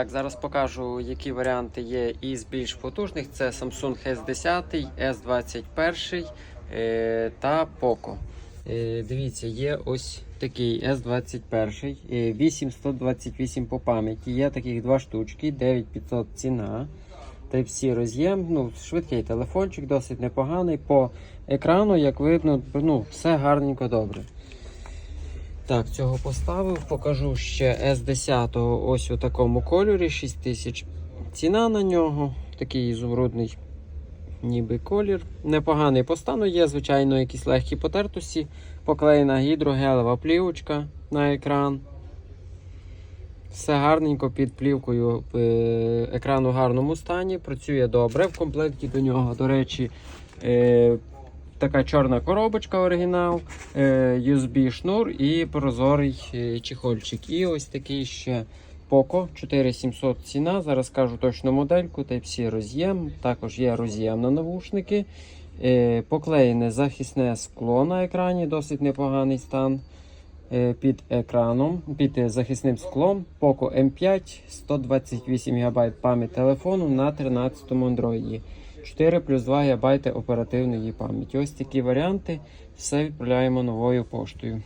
Так, зараз покажу, які варіанти є із більш потужних. Це Samsung S10, S21 е, та Poco. Е, дивіться, є ось такий S21, е, 8128 по пам'яті. Є таких два штучки, 9500 ціна. Type-C роз'єм, ну, швидкий телефончик, досить непоганий. По екрану, як видно, ну, все гарненько добре. Так, цього поставив. Покажу ще S10 ось у такому кольорі 6000. Ціна на нього. Такий ізумрудний ніби колір. Непоганий по стану є, звичайно, якісь легкі потертості. Поклеєна гідрогелева плівочка на екран. Все гарненько під плівкою е, екран у гарному стані. Працює добре. В комплекті до нього, до речі, е, така чорна коробочка оригінал, е, USB шнур і прозорий е, чехольчик. І ось такий ще Poco 4700 ціна. Зараз скажу точну модельку. Type-C роз'єм. Також є роз'єм на навушники. Е, Поклеєне захисне скло на екрані, досить непоганий стан. Е, Під екраном, під е, захисним склом Poco M5, 128 ГБ пам'ять телефону на 13 му Android. 4 плюс 2 ГБ оперативної пам'яті. Ось такі варіанти. Все відправляємо новою поштою.